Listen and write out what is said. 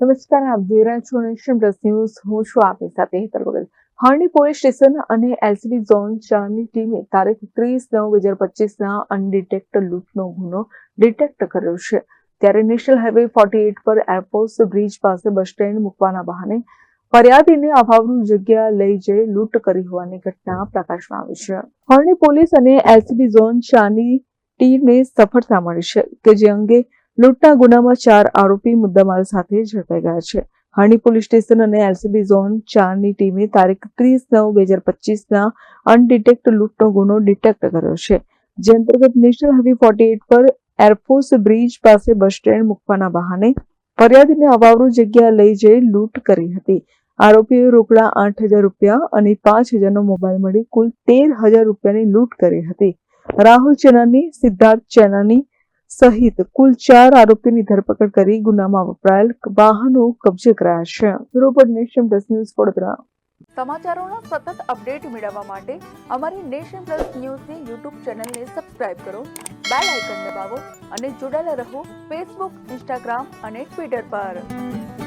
નમસ્કાર, આપ જોઈ રહ્યા છો નેશન પ્લસ ન્યૂઝ. હું છું આપની સાથે હેતર વગર હરણી પોલીસ સ્ટેશન અને એલસીબી ઝોન ચારની ટીમે તારીખ ત્રીસ નવ બે હજાર પચીસના અનડિટેક્ટ લૂંટનો ગુનો ડિટેક્ટ કર્યો છે. ત્યારે નેશનલ હાઈવે ફોર્ટી એટ પર એરફોર્સ બ્રિજ પાસે બસ સ્ટેન્ડ મૂકવાના બહાને ફરિયાદીને અભાવનું જગ્યા લઈ જઈ લૂંટ કરી હોવાની ઘટના પ્રકાશમાં આવી છે. હરણી પોલીસ અને એલસીબી ઝોન ચારની ટીમને સફળતા મળી છે, કે જે અંગે લૂંટના ગુનામાં ચાર આરોપી મુદ્દામાલ સાથે ઝડપાઈ ગયા છે. હાણી પોલીસ સ્ટેશન અને એલસીબી ઝોન ચારની ટીમે તારીખ ત્રીસ નવ બે હજાર પચીસના અનડિટેક્ટ લૂંટનો ગુનો ડિટેક્ટ કર્યો છે. જે અંતર્ગત નેશનલ હાઈવે ફોર્ટી એટ પર એરફોર્સ બ્રિજ પાસે બસ સ્ટેન્ડ મૂકવાના બહાને ફરિયાદીને અવાવરૂ જગ્યા લઈ જઈ લૂંટ કરી હતી. આરોપીએ રોકડા આઠ હજાર રૂપિયા અને પાંચ હજારનો મોબાઈલ મળી કુલ તેર હજાર રૂપિયાની લૂંટ કરી હતી. રાહુલ ચેનાની, સિદ્ધાર્થ ચેનાની સહિત કુલ ચાર આરોપીની ધરપકડ કરી ગુનામાં વપરાયેલ વાહનો કબજે કરાયા છે. Robert nation plus news Vadodara. સમાચારોનો સતત અપડેટ મેળવવા માટે અમારી નેશન પ્લસ ન્યૂઝની યુટ્યુબ ચેનલને સબસ્ક્રાઇબ કરો, બેલ આઇકન દબાવો અને જોડાયેલા રહો ફેસબુક, ઇન્સ્ટાગ્રામ અને ટ્વિટર પર.